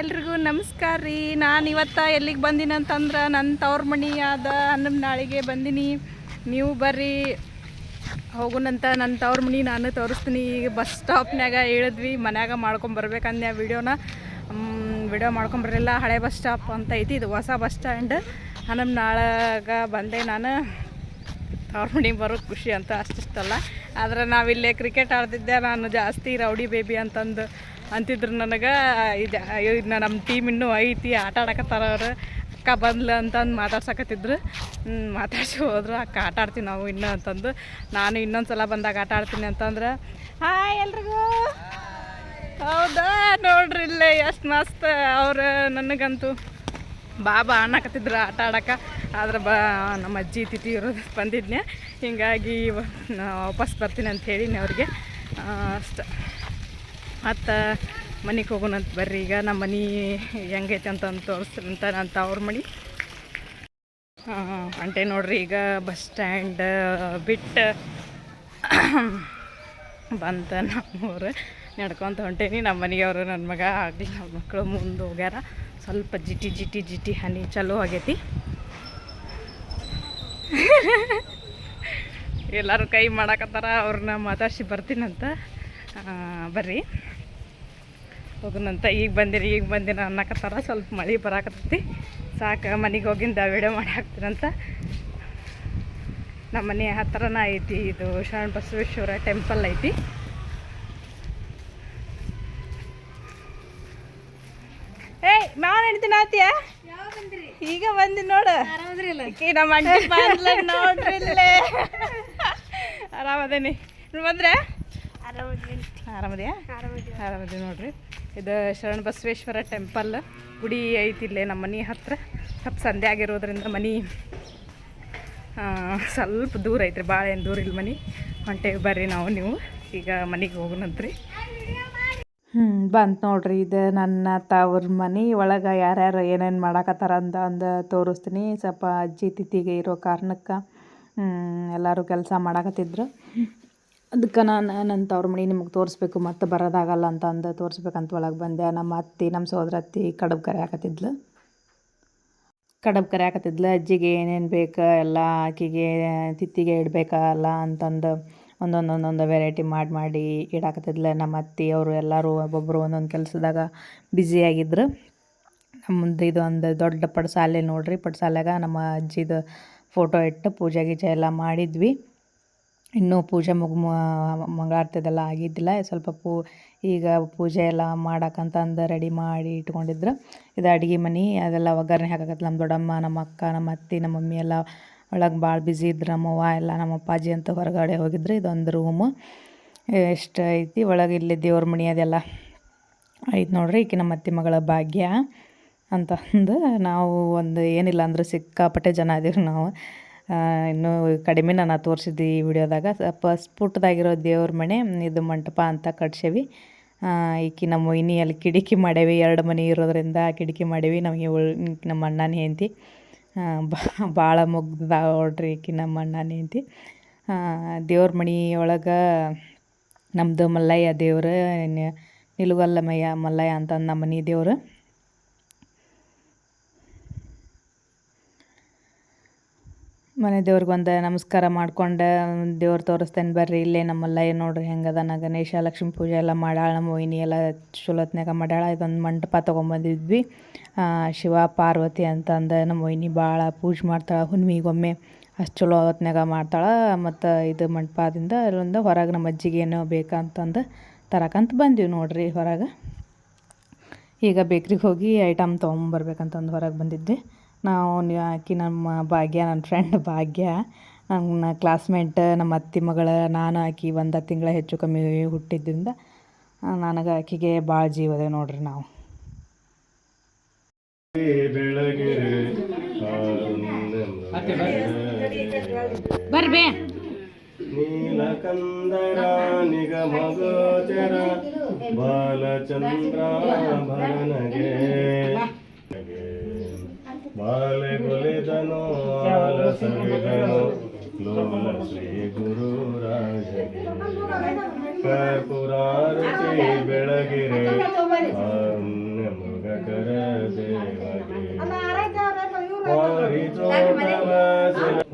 ಎಲ್ರಿಗೂ ನಮಸ್ಕಾರ ರೀ. ನಾನು ಇವತ್ತು ಎಲ್ಲಿಗೆ ಬಂದೀನಿ ಅಂತಂದ್ರೆ ನನ್ನ ತವ್ರ ಮಣಿ ಆದ ಅನ್ನಮ್ ನಾಳಿಗೆ ಬಂದೀನಿ. ನೀವು ಬರ್ರಿ. ಹೋಗುನಂತ ನನ್ನ ತವ್ರ ಮಣಿ ನಾನು ತೋರಿಸ್ತೀನಿ. ಈಗ ಬಸ್ ಸ್ಟಾಪ್ನಾಗ ಹೇಳಿದ್ವಿ, ಮನ್ಯಾಗ ಮಾಡ್ಕೊಂಬರ್ಬೇಕಂದೆ ವಿಡಿಯೋನ. ವಿಡಿಯೋ ಮಾಡ್ಕೊಂಬರಲಿಲ್ಲ ಹಳೆ ಬಸ್ ಸ್ಟಾಪ್ ಅಂತ ಐತಿ, ಇದು ಹೊಸ ಬಸ್ ಸ್ಟ್ಯಾಂಡ್. ಅನ್ನಮ್ ನಾಳಾಗ ಬಂದೆ ನಾನು. ತವ್ರ ಮನೆಗೆ ಬರೋದು ಖುಷಿ ಅಂತ ಅಷ್ಟಿಷ್ಟಲ್ಲ. ಆದರೆ ನಾವಿಲ್ಲೇ ಕ್ರಿಕೆಟ್ ಆಡ್ತಿದ್ದೆ. ನಾನು ಜಾಸ್ತಿ ರೌಡಿ ಬೇಬಿ ಅಂತಂದು ಅಂತಿದ್ರು ನನಗೆ, ಇದು ನಮ್ಮ ಟೀಮ್ ಇನ್ನೂ ಐತಿ, ಆಟ ಆಡಕತ್ತಾರ ಅವ್ರು. ಅಕ್ಕ ಬಂದ್ಲು ಅಂತಂದು ಮಾತಾಡ್ಸಕತ್ತಿದ್ರು. ಮಾತಾಡ್ಸಿ ಹೋದ್ರು, ಅಕ್ಕ ಆಟ ಆಡ್ತೀವಿ ನಾವು ಇನ್ನೂ ಅಂತಂದು. ನಾನು ಇನ್ನೊಂದು ಸಲ ಬಂದಾಗ ಆಟ ಆಡ್ತೀನಿ ಅಂತಂದ್ರೆ, ಹಾಯ್ ಎಲ್ರಿಗೂ. ಹೌದಾ? ನೋಡ್ರಿ ಇಲ್ಲೇ, ಎಷ್ಟು ಮಸ್ತ್ ಅವ್ರು ನನಗಂತೂ. ಬಾಬಾ ಅನ್ನಕತ್ತಿದ್ರು ಆಟ ಆಡಕ್ಕೆ ಆದ್ರೆ ಬಾ, ನಮ್ಮ ಅಜ್ಜಿ, ತಿಥಿ ಇರೋದು ಬಂದಿದ್ನೆ. ಹಿಂಗಾಗಿ ವಾಪಸ್ ಬರ್ತೀನಿ ಅಂತ ಹೇಳಿನಿ ಅವ್ರಿಗೆ. ಅಷ್ಟು. ಮತ್ತು ಮನೆಗೆ ಹೋಗೋಣಂತ ಬರ್ರಿ. ಈಗ ನಮ್ಮ ಮನೆ ಹೆಂಗೈತೆ ಅಂತ ತೋರಿಸ್ರಂತ ನನ್ನ ಅವ್ರ ಮನೆ ಅಂಟೆ ನೋಡ್ರಿ, ಈಗ ಬಸ್ ಸ್ಟ್ಯಾಂಡ್, ಬಿಟ್ಟು ಬಂತ ನಮ್ಮವ್ರು ನಡ್ಕೊತ ಹೊಂಟೇನಿ. ನಮ್ಮ ಮನೆಯವರು ನನ್ನ ಮಗ ಆಗಲಿ, ನಮ್ಮ ಮಕ್ಕಳು ಮುಂದೆ ಹೋಗ್ಯಾರ. ಸ್ವಲ್ಪ ಜಿಟಿ ಜಿಟಿ ಜಿಟಿ ಹನಿ ಚಲೋ ಆಗೈತಿ. ಎಲ್ಲರೂ ಕೈ ಮಾಡಕತ್ತಾರ, ಅವ್ರನ್ನ ಮಾತಾಡ್ಸಿ ಬರ್ತೀನಂತ. ಬರ್ರಿ. ಹೋಗುನಂತ ಈಗ ಬಂದಿರಿ ಈಗ ಬಂದಿನ ಅನ್ನಕತ್ತಾರ ಸ್ವಲ್ಪ ಮಳೆ ಬರಾಕತ್ತೈತಿ. ಸಾಕು ಮನೆಗೆ ಹೋಗಿಂದ ವಿಡಿಯೋ ಮಾಡಿ ಹಾಕ್ತೀರಂತ ನಮ್ಮ ಮನೆ ಹತ್ರನ ಐತಿ ಇದು ಶರಣ ಬಸವೇಶ್ವರ ಟೆಂಪಲ್ ಐತಿ. ಏಯ್ ಮಾವ ನಡ್ತೀನಿ ಆತಿಯ ಈಗ ಬಂದಿ ನೋಡು. ನಮ್ಮ ಬಂದ್ಲ ನೋಡ್ರಿ ಆರಾಮದೇನಿ. ಬಂದ್ರೆ? ಆರಾಮದಿಯಾ? ಆರಾಮದಿ ನೋಡ್ರಿ. ಇದು ಶರಣ ಬಸವೇಶ್ವರ ಟೆಂಪಲ್. ಗುಡಿ ಐತಿ ಇಲ್ಲೇ ನಮ್ಮ ಮನೆ ಹತ್ರ. ಸ್ವಲ್ಪ ಸಂಧೆ ಆಗಿರೋದ್ರಿಂದ ಮನೆ ಸ್ವಲ್ಪ ದೂರ ಐತ್ರಿ ಭಾಳ ಏನು ದೂರ ಇಲ್ಲ ಮನೆ. ಹೊಂಟೇವಿ ಬರ್ರಿ ನಾವು, ನೀವು ಈಗ ಮನೆಗೆ ಹೋಗೋಣಂತ್ರಿ ಹ್ಞೂ ಬಂತು ನೋಡ್ರಿ, ಇದು ನನ್ನ ತವ್ರ ಮನೆ. ಒಳಗೆ ಯಾರ್ಯಾರು ಏನೇನು ಮಾಡಾಕತ್ತಾರ ಅಂತ ಅಂದು ತೋರಿಸ್ತೀನಿ. ಸ್ವಲ್ಪ ಅಜ್ಜಿ, ತಿಥಿಗೆ ಇರೋ ಕಾರಣಕ್ಕೆ ಎಲ್ಲರೂ ಕೆಲಸ ಮಾಡಾಕತ್ತಿದ್ರು. ಅದಕ್ಕೆ ನಾನು ನನ್ನ ತವ್ರ ಮನೆ ನಿಮಗೆ ತೋರಿಸ್ಬೇಕು, ಮತ್ತೆ ಬರೋದಾಗಲ್ಲ ಅಂತ ಅಂದು ತೋರಿಸ್ಬೇಕಂತ ಒಳಗೆ ಬಂದೆ. ನಮ್ಮ ಅತ್ತಿ, ನಮ್ಮ ಸೋದರ ಅತ್ತಿ ಕಡಬು ಕರೆ ಹಾಕತ್ತಿದ್ಲು. ಕಡಬು ಕರೆ ಹಾಕತ್ತಿದ್ಲು. ಅಜ್ಜಿಗೆ ಏನೇನು ಬೇಕು, ಎಲ್ಲ ಆಕಿಗೆ, ತಿತ್ತಿಗೆ ಇಡಬೇಕಲ್ಲ ಅಂತಂದು ಒಂದೊಂದೊಂದೊಂದು ಒಂದೊಂದು ವೆರೈಟಿ ಮಾಡಿ ಮಾಡಿ ಇಡಾಕತ್ತಿದ್ಲು. ನಮ್ಮ ಅತ್ತಿ, ಅವರು ಎಲ್ಲರೂ ಒಬ್ಬೊಬ್ಬರು ಒಂದೊಂದು ಕೆಲಸದಾಗ ಬ್ಯುಸಿಯಾಗಿದ್ದರು ಮುಂದೆ ಇದು ಒಂದು ದೊಡ್ಡ ಪಡ್ಸಾಲೆ ನೋಡ್ರಿ. ಪಡ್ಸಾಲೆಗ ನಮ್ಮ ಅಜ್ಜಿದು ಫೋಟೋ ಇಟ್ಟು ಪೂಜೆ ಗೀಜೆ ಎಲ್ಲ ಮಾಡಿದ್ವಿ. ಇನ್ನೂ ಪೂಜೆ ಮುಗ್ ಮಂಗಳಾರತಿದೆಲ್ಲ ಆಗಿದ್ದಿಲ್ಲ. ಸ್ವಲ್ಪ ಪೂ ಈಗ ಪೂಜೆ ಎಲ್ಲ ಮಾಡಕ್ಕಂತಂದು ರೆಡಿ ಮಾಡಿ ಇಟ್ಕೊಂಡಿದ್ರು. ಇದು ಅಡುಗೆ ಮನೆ, ಅದೆಲ್ಲ ಒಗ್ಗರಣೆ ಹಾಕಕತ್ತು ನಮ್ಮ ದೊಡ್ಡಮ್ಮ, ನಮ್ಮ ಅಕ್ಕ, ನಮ್ಮ ಅತ್ತೆ, ನಮ್ಮ ಮಮ್ಮಿ ಎಲ್ಲ ಒಳಗೆ ಭಾಳ ಬ್ಯುಸಿ ಇದ್ರು. ನಮ್ಮವ್ವ ಎಲ್ಲ, ನಮ್ಮ ಅಪ್ಪಾಜಿ ಅಂತ ಹೊರಗಡೆ ಹೋಗಿದ್ರು. ಇದೊಂದು ರೂಮು ಎಷ್ಟು ಐತಿ? ಒಳಗೆ ಇಲ್ಲಿ ದೇವ್ರ ಮನೆ ಅದೆಲ್ಲ ಐತಿ ನೋಡ್ರಿ. ಈಕೆ ನಮ್ಮ ಅತ್ತೆ ಮಗಳ ಭಾಗ್ಯ ಅಂತಂದು ನಾವು ಒಂದು ಏನಿಲ್ಲ ಅಂದ್ರೆ ಸಿಕ್ಕಾಪಟ್ಟೆ ಜನ ಇದೀವಿ ನಾವು. ಇನ್ನೂ ಕಡಿಮೆ ನಾನು ತೋರಿಸಿದ್ದೆ ಈ ವಿಡಿಯೋದಾಗ ಫಸ್ಟ್ ಪುಟ್ಟದಾಗಿರೋ ದೇವ್ರ ಮನೆ, ಇದು ಮಂಟಪ ಅಂತ ಕಟ್ಸೇವಿ. ಈಕಿ ನಮ್ಮ ಮೊಯ್ನಿ ಅಲ್ಲಿ ಕಿಟಕಿ ಮಾಡೇವಿ, ಎರಡು ಮನೆ ಇರೋದ್ರಿಂದ ಕಿಟಕಿ ಮಾಡೇವಿ, ನಮಗೆ ನಮ್ಮ ಅಣ್ಣನ ಹೆಂಡತಿ. ಭಾಳ ಮುಗ್ದ ನೋಡ್ರಿ ಈಕಿ ನಮ್ಮ ಅಣ್ಣನ ಹೆಂಡತಿ. ದೇವ್ರ ಮನೆ ಒಳಗೆ ನಮ್ಮದು ಮಲ್ಲಯ್ಯ ದೇವ್ರು ನಿಲುಗಲ್ಲಮಯ್ಯ ಮಲ್ಲಯ್ಯ ಅಂತ ನಮ್ಮ ಮನೆ ದೇವ್ರು. ಮನೆ ದೇವ್ರಿಗೆ ಒಂದು ನಮಸ್ಕಾರ ಮಾಡ್ಕೊಂಡು ದೇವ್ರು ತೋರಿಸ್ತೇನೆ ಬರ್ರಿ, ಇಲ್ಲೇ ನಮ್ಮಲ್ಲ, ಏನು ನೋಡ್ರಿ ನಾ ಗಣೇಶ, ಲಕ್ಷ್ಮೀ ಪೂಜೆ ಎಲ್ಲ ಮಾಡಾಳ ನಮ್ಮ ಎಲ್ಲ ಚಲೋತ್ನಾಗ ಮಾಡ್ಯಾಳ, ಇದೊಂದು ಮಂಟಪ ತೊಗೊಂಬಂದಿದ್ವಿ. ಶಿವ, ಪಾರ್ವತಿ ಅಂತಂದು, ನಮ್ಮ ಮೊಯ್ನಿ ಭಾಳ ಪೂಜೆ ಮಾಡ್ತಾಳೆ ಹುಣ್ಮಿಗೊಮ್ಮೆ ಅಷ್ಟು ಚಲೋ ಹೊತ್ನಾಗ ಮಾಡ್ತಾಳೆ, ಮತ್ತು ಇದು ಮಂಟಪದಿಂದ ಅಲ್ಲೊಂದು ಹೊರಗೆ ನಮ್ಮ ಅಜ್ಜಿಗೆ ಏನೋ ಬೇಕಂತಂದು ತರಕಂತ ಬಂದೀವಿ ನೋಡ್ರಿ ಹೊರಗೆ. ಈಗ ಬೇಕ್ರಿಗೆ ಹೋಗಿ ಐಟಮ್ ತೊಗೊಂಬರ್ಬೇಕಂತಂದು ಹೊರಗೆ ಬಂದಿದ್ದೆ ನಾವು ಆಕಿ ನಮ್ಮ ಭಾಗ್ಯ ನನ್ನ ಫ್ರೆಂಡ್ ಭಾಗ್ಯ. ನನ್ನ ಕ್ಲಾಸ್ಮೇಟ್ ನಮ್ಮ ಅತ್ತಿ ಮಗಳ ನಾನು ಆಕಿ ಒಂದು ತಿಂಗಳ ಹೆಚ್ಚು ಕಮ್ಮಿ ಹುಟ್ಟಿದ್ದರಿಂದ ನನಗೆ ಆಕಿಗೆ ಭಾಳ ಜೀವದೆ ನೋಡ್ರಿ ನಾವು. ಬೆಳಗಿರೆ ಬರ್ಬೇ ನೀಲಕಂದರ ನಿಗಮಗೋಚರ ಬಾಲಚಂದ್ರ ಭರನಗೆ ಬಾಲೆಗೊಲಿದನು ಆಲಸವಿದನು ಲೋಲ ಶ್ರೀ ಗುರು ರಾಜಗೆ ಕರ್ಪುರಾರತಿ ಬೆಳಗಿರೆ. ಮೃಗ ಕರ ದೇವಗೆ. ವಾರಿಜೋಬ್ದವ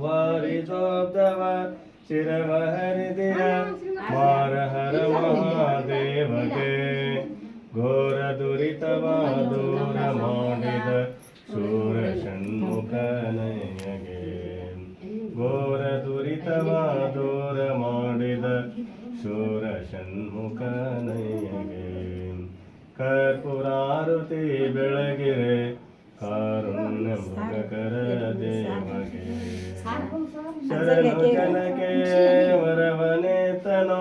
ವಾರಿಜೋಬ್ದವ ಶಿರವ ಹರಿದಿರ ಮಾರ ಹರ ಮಹಾದೇವಗೆ ಘೋರ ದುರಿತವ, ದೂರ ಮಾಡಿದ ಶೂರ ಷಣ್ಮುಖನಯಗೆ ಘೋರ ದುರಿತವ ದೂರ ಮಾಡಿದ ಶೂರ ಷಣ್ಮುಖನಯಗೆ ಕರ್ಪುರಾರುತಿ ಬೆಳಗಿರೆ ಕಾರುಣ್ಯ ಮುಖಕರ ದೇವಗೆ ಶರಣು ಜನಕೆ ವರವನೇತನು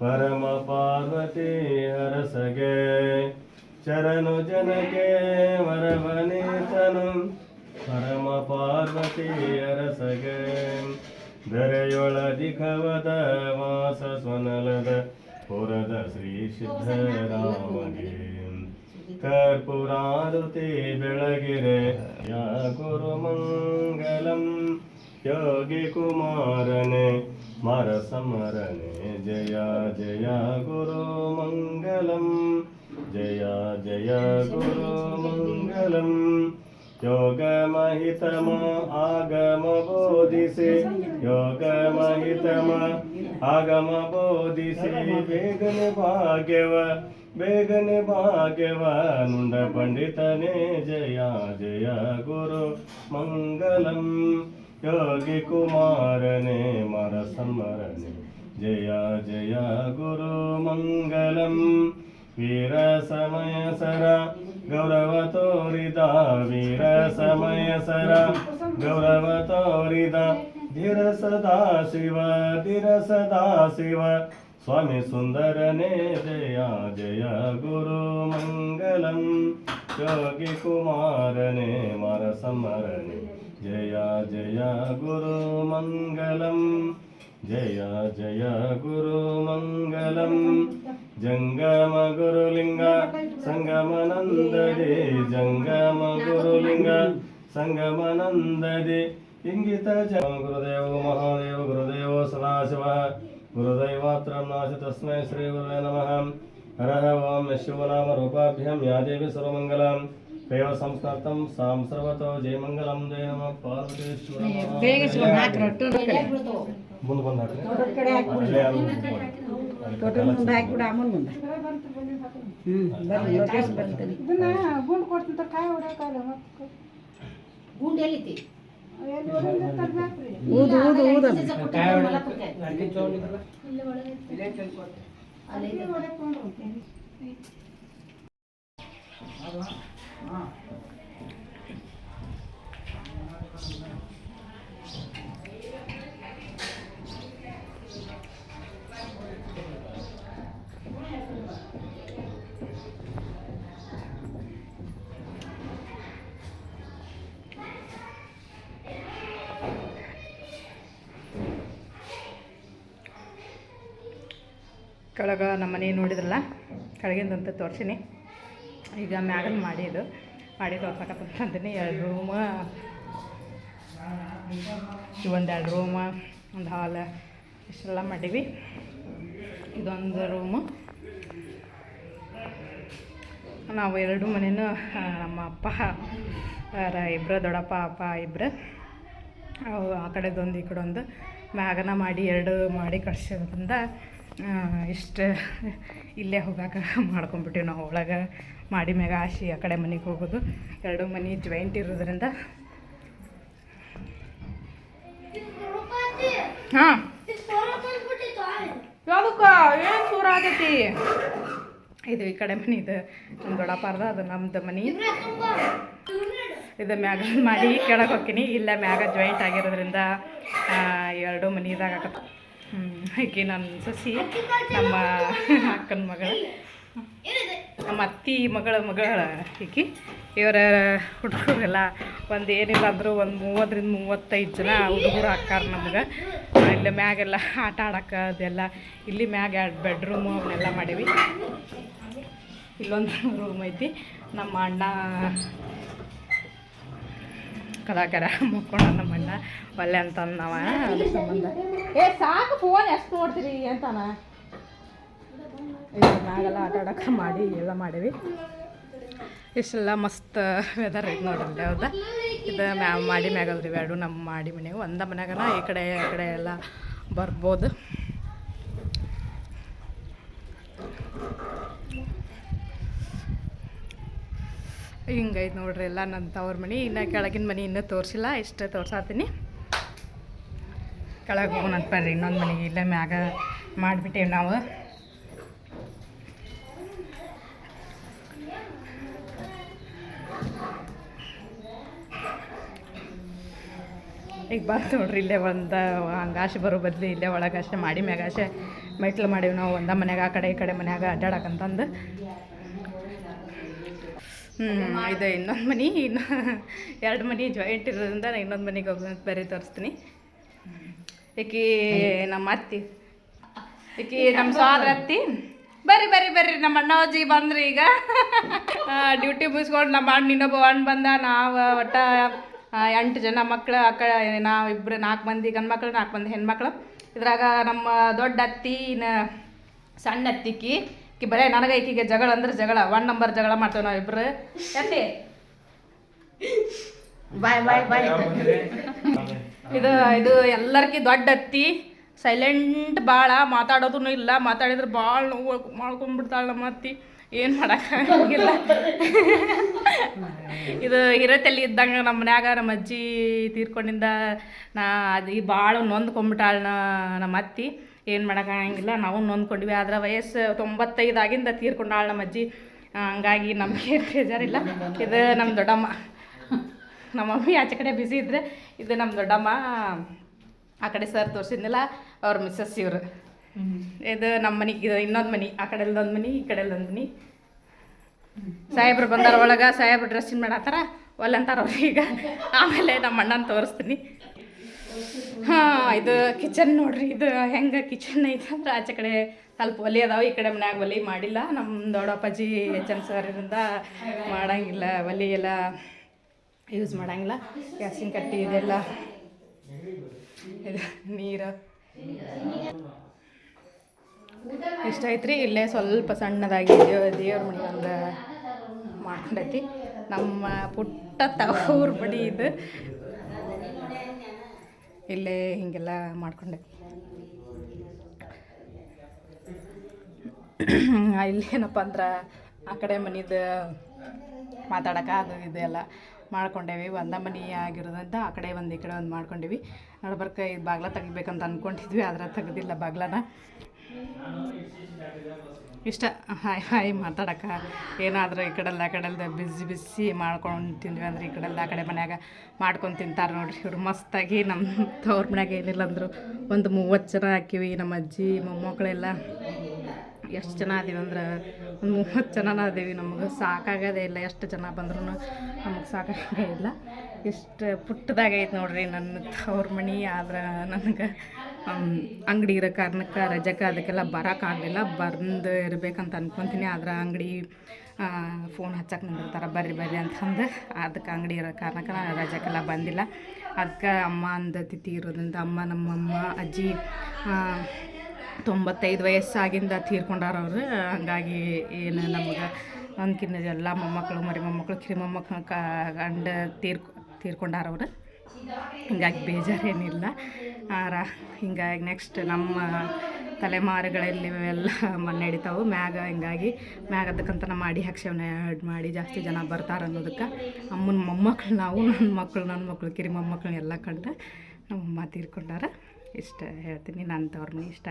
ಪರಮ ಪಾರ್ವತಿ ಹರಸಗೆ ಶರಣು ಜನಕೆ ವರವನೇತನು. ಪರಮ ಪಾರ್ವತಿ ಹರಸಗೆ ಕವದ ವಾಸ ಸ್ವನಲದ ಪುರದ ಶ್ರೀ ಸಿದ್ಧರಾಮಗೆ. ಕರ್ಪುರಾರುತಿ ಬೆಳಗಿರೆ, ಯಾ ಗುರು ಮಂಗಲಂ, ಯೋಗಿ ಕುಮಾರನೆ. ಮರ ಸಮರನೆ, ಜಯ ಜಯ ಗುರು ಮಂಗಲಂ ಜಯ ಜಯ ಗುರು ಮಂಗಲಂ ಯೋಗ ಮಹಿತಮ ಆಗಮ ಬೋಧಿಸಿ ಯೋಗ ಮಹಿತಮ ಆಗಮ ಬೋಧಿಸಿ ಬೇಗನೆ ಭಾಗ್ಯವ ಬೇಗನೆ ಭಾಗ್ಯವ ನುಂಡ ಪಂಡಿತನೇ ಜಯ ಜಯ ಗುರು ಮಂಗಲಂ ಯೋಗಿ ಕುಮಾರನೆ ಮರ ಸಮರನೆ ಜಯ ಜಯ ಗುರು ಮಂಗಲಂ ವೀರ ಸಮಯ ಸರ ಗೌರವ ತೋರಿದ ವೀರ ಸಮಯ ಸರ ಗೌರವ ತೋರಿದ ಧಿರ ಸದಾ ಶಿವ ಧಿರ ಸದಾ ಶಿವ ಸ್ವಾಮಿ ಸುಂದರನೇ ಜಯ ಜಯ ಗುರು ಮಂಗಲಂ ಯೋಗಿ ಕುಮಾರನೆ ಮರ ಸಮರನೆ ಜಯ ಜಯ ಗುರು ಮಂಗಲಂ ಜಯ ಜಯ ಗುರು ಮಂಗಲಂ జంగమ గురులింగ సంగమనందడే జంగమ గురులింగ సంగమనందడే ఇంగిత గురుదేవో మహాదేవ గురుదేవో సదాశివ. గురుదైవాత్రం నాశ తస్మై శ్రీ గురువే నమ. హరహ ఓం యశివనామ రూపాభ్యం యాదేవి సర్వమంగళం. పేవ సంస్కర్తం సాం జయమంగళం. జయ నమ. పార్వతీశ్వర ಮುಂದೆ ಬಂದು ಹಾಕ್ರಿ. ಅಲ್ಲೇ ಅಲ್ಲಿ ಮುಂದೆ ಮುಂದೆ ಹಾಕ್ಬಿಡ ಅಮ್ಮನ ಮುಂದೆ. ಹ್ಞೂ ಬರ್ರಿ ಲೋಕೇಶ್ ಬರ್ತೀನಿ. ಗುಂಡು ಕೊಡ್ತಿಂತ ಕಾಯಿ ಹೊಡ್ಯಾಕಲ್ಲ ಗುಂಡು ಎಲ್ಲಿತಿ? ಊದು ಊದು ಊದು ಕೆಳಗೆ ನಮ್ಮ ಮನೆ ನೋಡಿದ್ರಲ್ಲ? ಕೆಳಗಿಂದಂತ ತೋರಿಸಿನಿ. ಈಗ ಮ್ಯಾಗನ ಮಾಡಿ ಇದು. ಮಾಡಿ ತೋರ್ಸಕತ್ತಂತೀನಿ ಎರಡು ರೂಮ. ಒಂದು ಎರಡು ರೂಮ, ಒಂದು ಹಾಲ. ಇಷ್ಟೆಲ್ಲ ಮಾಡೀವಿ. ಇದೊಂದು ರೂಮು. ನಾವು ಎರಡು ಮನೇನು ನಮ್ಮ ಅಪ್ಪ ಇಬ್ಬರು ದೊಡ್ಡಪ್ಪ, ಅಪ್ಪ ಇಬ್ಬರು ಆ ಕಡೆದೊಂದು, ಈ ಕಡೆ ಒಂದು ಮ್ಯಾಗನ ಮಾಡಿ ಎರಡು ಮಾಡಿ ಕಳ್ಸೋದ್ರಿಂದ ಇಷ್ಟು. ಇಲ್ಲೇ ಹೋಗಾಕ ಮಾಡ್ಕೊಂಬಿಟ್ಟಿವಿ ನಾವು ಒಳಗೆ. ಮಾಡಿ ಮ್ಯಾಗ ಆಶಿ ಆ ಕಡೆ ಮನೆಗೆ ಹೋಗೋದು. ಎರಡು ಮನೆ ಜಾಯಿಂಟ್ ಇರೋದ್ರಿಂದ. ಹಾಂ. ಯಾವ್ದಕ್ಕ? ಇದು ಈ ಕಡೆ ಮನೆ, ಇದು ನಮ್ಮ ದೊಡ್ಡಪ್ಪಾರ್ದ, ಅದು ನಮ್ದು ಮನೆ. ಇದು ಮ್ಯಾಗ ಮಾಡಿ ಕೆಳಗೆ ಹೋಗ್ತೀನಿ. ಇಲ್ಲ ಮ್ಯಾಗ ಜಾಯಿಂಟ್ ಆಗಿರೋದ್ರಿಂದ ಎರಡು ಮನೆ ಆಕಿ ನನ್ನ ಸಸಿ ನಮ್ಮ ಅಕ್ಕನ ಮಗಳು. ನಮ್ಮ ಅತ್ತಿ ಮಗಳ ಮಗಳ ಈಕಿ ಇವರ ಹುಡುಗರೆಲ್ಲ ಒಂದು ಏನಿಲ್ಲ ಅಂದರೂ ಒಂದು ಮೂವತ್ತರಿಂದ ಮೂವತ್ತೈದು ಜನ ಹುಡುಗರು ಹಾಕಾರ ನಮ್ಗೆ. ಇಲ್ಲಿ ಮ್ಯಾಗೆಲ್ಲ ಆಟ ಆಡಕ್ಕೆ ಅದೆಲ್ಲ. ಇಲ್ಲಿ ಮ್ಯಾಗ ಎರಡು ಬೆಡ್ರೂಮು ಅವನ್ನೆಲ್ಲ ಮಾಡೀವಿ. ಇಲ್ಲೊಂದು ರೂಮ್ ಐತಿ. ನಮ್ಮ ಅಣ್ಣ ಕಲಾಕಾರ ಮುಕ್ಕೊಂಡ ನಮ್ಮ ಒಳ್ಳೆ ಒಲ್ಲೆ ಅಂತ ಅಂದವ ಅದ್ರ ಸಂಬಂಧ ಏ, ಸಾಕು ಫೋನ್ ಎಷ್ಟು ನೋಡ್ತೀರಿ ಅಂತಾನ. ಮ್ಯಾಗೆಲ್ಲ ಆಟ ಆಡಕ್ಕೆ ಮಾಡಿ, ಎಲ್ಲ ಮಾಡೀವಿ. ಇಷ್ಟೆಲ್ಲ ಮಸ್ತ್ ವೆದರ್ ಐತೆ ನೋಡ್ರಿ, ಹೌದಾ? ಇದು ಮ್ಯಾ, ಮಾಡಿ ಮ್ಯಾಗಲ್ರಿ ಎರಡು ನಮ್ಮ ಮಾಡಿ ಮನೆಗೆ. ಒಂದ ಮನ್ಯಾಗನ ಈ ಕಡೆ, ಆ ಕಡೆ ಎಲ್ಲ ಬರ್ಬೋದು. ಹಿಂಗೈತೆ ನೋಡ್ರಿ ಎಲ್ಲ ನನ್ನ ತವ್ರ ಮನೆ, ಇನ್ನು ಕೆಳಗಿನ ಮನೆ ಇನ್ನೂ ತೋರಿಸಿಲ್ಲ, ಇಷ್ಟೇ ತೋರ್ಸಾತೀನಿ. ಕೆಳಗೆ ಹೋಗೋಣ ಬರ್ರಿ, ಇನ್ನೊಂದು ಮನೆಗೆ ಇಲ್ಲೇ ಮ್ಯಾಗ ಮಾಡಿಬಿಟ್ಟೇವೆ ನಾವು. ಈಗ ಬಂತು ನೋಡ್ರಿ ಇಲ್ಲೇ ಒಂದು ಹಂಗಾಶೆ ಬರೋ ಬದ್ಲು ಇಲ್ಲೇ ಒಳಗಾಶೆ ಮಾಡಿ ಮ್ಯಾಗಾಶೆ ಮೆಟ್ಲು ಮಾಡೀವಿ ನಾವು, ಒಂದ ಮನ್ಯಾಗ ಆ ಕಡೆ ಈ ಕಡೆ ಮನ್ಯಾಗ ಅಡ್ಡಾಡಕಂತಂದು ಹ್ಞೂ ಇದು ಇನ್ನೊಂದು ಮನೆ ಇನ್ನು ಎರಡು ಮನೆ ಜಾಯಿಂಟ್ ಇರೋದ್ರಿಂದ ನಾನು ಇನ್ನೊಂದು ಮನೆಗೆ ಹೋಗಿ ಬೇರೆ ತೋರಿಸ್ತೀನಿ. ಈಕಿ ನಮ್ಮ ಅತ್ತಿ ಈಕಿ ನಮ್ಮ ಸೋದರ ಅತ್ತಿ? ಬರ್ರಿ ಬರ್ರಿ ಬರ್ರಿ ನಮ್ಮ ಅಣ್ಣಾಜಿ ಬಂದ್ರಿ ಈಗ. ಡ್ಯೂಟಿ ಮುಗಿಸ್ಕೊಂಡು ನಮ್ಮ ಅಣ್ಣ ಇನ್ನೊಬ್ಬ ಅಣ್ಣ ಬಂದ. ನಾವು ಒಟ್ಟ ಎಂಟು ಜನ ಮಕ್ಕಳು ಆ ಕಡೆ ನಾವಿಬ್ಬರು ನಾಲ್ಕು ಮಂದಿ ಗಂಡು ಮಕ್ಳು ನಾಲ್ಕು ಮಂದಿ ಹೆಣ್ಮಕ್ಳು. ಇದ್ರಾಗ ನಮ್ಮ ದೊಡ್ಡ ಅತ್ತಿ ಇನ್ನು ಸಣ್ಣ ಅತ್ತಿಕ್ಕಿ ಕಿ ಬರೇ ನನಗೆ ಈಕಿಗೆ ಜಗಳ ಅಂದ್ರೆ ಜಗಳ ಒನ್ ನಂಬರ್ ಜಗಳ ಮಾಡ್ತೇವೆ ನಾವು ಇಬ್ರು ಯಾಕೆ ಬಾಯ್ ಬಾಯ್ ಬಾಯ್. ಇದು ಇದು ಎಲ್ಲರಿಗೂ ದೊಡ್ಡ ಅತ್ತಿ. ಸೈಲೆಂಟ್ ಭಾಳ ಮಾತಾಡೋದು ಇಲ್ಲ. ಮಾತಾಡಿದ್ರೆ ಭಾಳ ನೋವು ಮಾಡ್ಕೊಂಡ್ಬಿಡ್ತಾಳೆ ನಮ್ಮ ಅತ್ತಿ. ಏನು ಮಾಡೋಕ್ಕಾಗಿಲ್ಲ ಇದು ಹಿರತೆಲ್ಲಿ ಇದ್ದಂಗೆ ನಮ್ಮ ಮನ್ಯಾಗ ನಮ್ಮ ಅಜ್ಜಿ ತೀರ್ಕೊಂಡಿಂದ ನಾ ಅದು ಭಾಳ ನೊಂದ್ಕೊಂಡ್ಬಿಟ್ಟಾಳ ನಮ್ಮ ಅತ್ತಿ. ಏನು ಮಾಡೋಕ್ಕಾಗಂಗಿಲ್ಲ ನಾವು ನೊಂದ್ಕೊಂಡ್ವಿ. ಆದ್ರೆ ವಯಸ್ಸು ತೊಂಬತ್ತೈದಾಗಿಂದ ತೀರ್ಕೊಂಡಾಳ ನಮ್ಮ ಅಜ್ಜಿ. ಹಂಗಾಗಿ ನಮಗೆ ಬೇಜಾರಿಲ್ಲ. ಇದು ನಮ್ಮ ದೊಡ್ಡಮ್ಮ. ನಮ್ಮ ಮಮ್ಮಿ ಆಚೆ ಕಡೆ ಬ್ಯುಸಿ ಇದ್ದರೆ ಇದು ನಮ್ಮ ದೊಡ್ಡಮ್ಮ. ಆ ಕಡೆ ಸರ್ ತೋರಿಸಿದ್ನಲ್ಲ, ಅವ್ರ ಮಿಸ್ಸಸ್ ಇವರು. ಇದು ನಮ್ಮ ಮನೆಗೆ ಇದು ಇನ್ನೊಂದು ಮನೆ, ಆ ಕಡೆ ಒಂದು ಮನೆ, ಈ ಕಡೆ ಒಂದು ಮನೆ. ಸಾಹೇಬ್ರು ಬಂದಾರ ಒಳಗೆ, ಸಾಹೇಬ್ರು ಡ್ರೆಸ್ಸಿಂಗ್ ಮಾಡತ್ತಾರ ಒಲ್ಲಂತಾರ ಈಗ. ಆಮೇಲೆ ನಮ್ಮ ಅಣ್ಣನ ತೋರಿಸ್ತೀನಿ. ಹಾಂ, ಇದು ಕಿಚನ್ ನೋಡ್ರಿ, ಇದು ಹೆಂಗೆ ಕಿಚನ್ ಐತೆ ಅಂದ್ರೆ ಆಚೆ ಕಡೆ ಸ್ವಲ್ಪ ಒಲೆ ಅದಾವ, ಈ ಕಡೆ ಮನ್ಯಾಗ ಒಲೆ ಮಾಡಿಲ್ಲ. ನಮ್ಮ ದೊಡ್ಡಪ್ಪಾಜಿ ಎಚ್ ಸರ್ ಸರಿಂದ ಮಾಡಂಗಿಲ್ಲ, ಒಲಿ ಎಲ್ಲ ಯೂಸ್ ಮಾಡಂಗಿಲ್ಲ. ಗ್ಯಾಸಿನ ಕಟ್ಟಿ ಇದೆಲ್ಲ. ಇದು ನೀರು. ಇಷ್ಟ ಐತ್ರಿ? ಇಲ್ಲೇ ಸ್ವಲ್ಪ ಸಣ್ಣದಾಗಿ ದೇವ್, ದೇವ್ರ ಮನೆ ಒಂದು ಮಾಡ್ಕೊಂಡೈತಿ. ನಮ್ಮ ಪುಟ್ಟ ತವ್ರ ಬಡಿ ಇದು. ಇಲ್ಲೇ ಹೀಗೆಲ್ಲ ಮಾಡ್ಕೊಂಡೆ. ಇಲ್ಲೇನಪ್ಪ ಅಂದ್ರೆ ಆ ಕಡೆ ಮನಿದು ಮಾತಾಡಕ್ಕೆ ಅದು ಇದೆಲ್ಲ ಮಾಡ್ಕೊಂಡೇವಿ. ಒಂದ ಮನೆ ಆಗಿರೋದಂತ ಆ ಕಡೆ ಒಂದು ಈ ಕಡೆ ಒಂದು ಮಾಡ್ಕೊಂಡೇವಿ. ನಡ್ಬರ್ಕ ಇದು ಬಾಗ್ಲ ತೆಗಿಬೇಕಂತ ಅಂದ್ಕೊಂಡಿದ್ವಿ ಆದ್ರೆ ತೆಗ್ದಿಲ್ಲ ಬಾಗ್ಲನ. ಇಷ್ಟ. ಹಾಯ್ ಹಾಯ್ ಮಾತಾಡಕ್ಕ. ಏನಾದರೂ ಈ ಕಡೆಲ್ಲ, ಆ ಕಡೆಲ್ದ ಬಿಸಿ ಬಿಸಿ ಮಾಡ್ಕೊಂಡು ತಿಂದ್ವಿ ಅಂದ್ರೆ ಈ ಕಡೆಲ್ಲ, ಆ ಕಡೆ ಮನ್ಯಾಗ ಮಾಡ್ಕೊಂಡು ತಿಂತಾರೆ ನೋಡ್ರಿ. ಇವ್ರು ಮಸ್ತಾಗಿ ನಮ್ಮ ತವ್ರ ಮನ್ಯಾಗ ಏನಿಲ್ಲ ಅಂದರು. ಒಂದು ಮೂವತ್ತು ಜನ ಹಾಕಿವಿ, ನಮ್ಮ ಅಜ್ಜಿ ಮೊಮ್ಮಕ್ಕಳೆಲ್ಲ ಎಷ್ಟು ಜನ ಅದೀವಿ ಅಂದ್ರೆ ಒಂದು ಮೂವತ್ತು ಜನ ಅದೀವಿ ನಮಗೆ. ಸಾಕಾಗೋದೇ ಇಲ್ಲ ಎಷ್ಟು ಜನ ಬಂದ್ರೂ ನಮಗೆ ಸಾಕಾಗೋದೇ ಇಲ್ಲ. ಎಷ್ಟು ಪುಟ್ಟದಾಗೈತೆ ನೋಡ್ರಿ ನನ್ನ ತವ್ರ ಮನೆ ಆದ್ರೆ ನನಗೆ. ಅಂಗಡಿ ಇರೋ ಕಾರಣಕ್ಕೆ ರಜಕ್ಕೆ ಅದಕ್ಕೆಲ್ಲ ಬರೋಕ್ಕಾಗಲಿಲ್ಲ ಬಂದು ಇರಬೇಕಂತ ಅನ್ಕೊತೀನಿ. ಆದ್ರೆ ಅಂಗಡಿ ಫೋನ್ ಹಚ್ಚಕ್ಕೆ ನಿಂದಿರ್ತಾರೆ. ಬರ್ರಿ ಬರ್ರಿ ಅಂತಂದು ಅದಕ್ಕೆ ಅಂಗಡಿ ಇರೋ ಕಾರಣಕ್ಕೆ ನಾನು ರಜಕ್ಕೆಲ್ಲ ಬಂದಿಲ್ಲ. ಅದಕ್ಕೆ ಅಮ್ಮ ಅಂದ ತಿಥಿ ಇರೋದ್ರಿಂದ ಅಮ್ಮ ನಮ್ಮಮ್ಮ, ಅಜ್ಜಿ ತೊಂಬತ್ತೈದು ವಯಸ್ಸಾಗಿಂದ ತೀರ್ಕೊಂಡಾರ ಅವರು. ಹಂಗಾಗಿ ಏನು ನಮ್ಗೆ ಅಂದ್ಕಿನ್ನ ಎಲ್ಲ ಮೊಮ್ಮಕ್ಕಳು, ಮರಿ ಮೊಮ್ಮಕ್ಕಳು, ಕಿರಿ ಮೊಮ್ಮಕ್ಕಳು ಕ, ಗಂಡ ತೀರ್ಕೊ, ತೀರ್ಕೊಂಡಾರ ಅವರು. ಹಿಂಗಾಗಿ ಬೇಜಾರೇನಿಲ್ಲ. ಆರ, ಹಿಂಗಾಗಿ ನೆಕ್ಸ್ಟ್ ನಮ್ಮ ತಲೆಮಾರುಗಳಲ್ಲಿ ಎಲ್ಲ ಮನೆ ನಡೀತಾವೆ ಮ್ಯಾಗ ಹಿಂಗಾಗಿ ಮ್ಯಾಗ ಅದಕ್ಕಂತನ ಮಾಡಿ ಹಾಕ್ಸೇವನ ಆ್ಯಡ್ ಮಾಡಿ ಜಾಸ್ತಿ ಜನ ಬರ್ತಾರೆ ಅನ್ನೋದಕ್ಕೆ ಅಮ್ಮನ ಮೊಮ್ಮಕ್ಕಳು ನಾವು ನನ್ನ ಮಕ್ಕಳು ನನ್ನ ಮಕ್ಕಳು ಕಿರಿ ಮೊಮ್ಮಕ್ಕಳನ್ನೆಲ್ಲ ಎಲ್ಲ ನಮ್ಮ ನಮ್ಮಮ್ಮ ತೀರ್ಕೊಂಡಾರ. ಇಷ್ಟ ಹೇಳ್ತೀನಿ. ನನ್ನ ತವ್ರ ಇಷ್ಟ.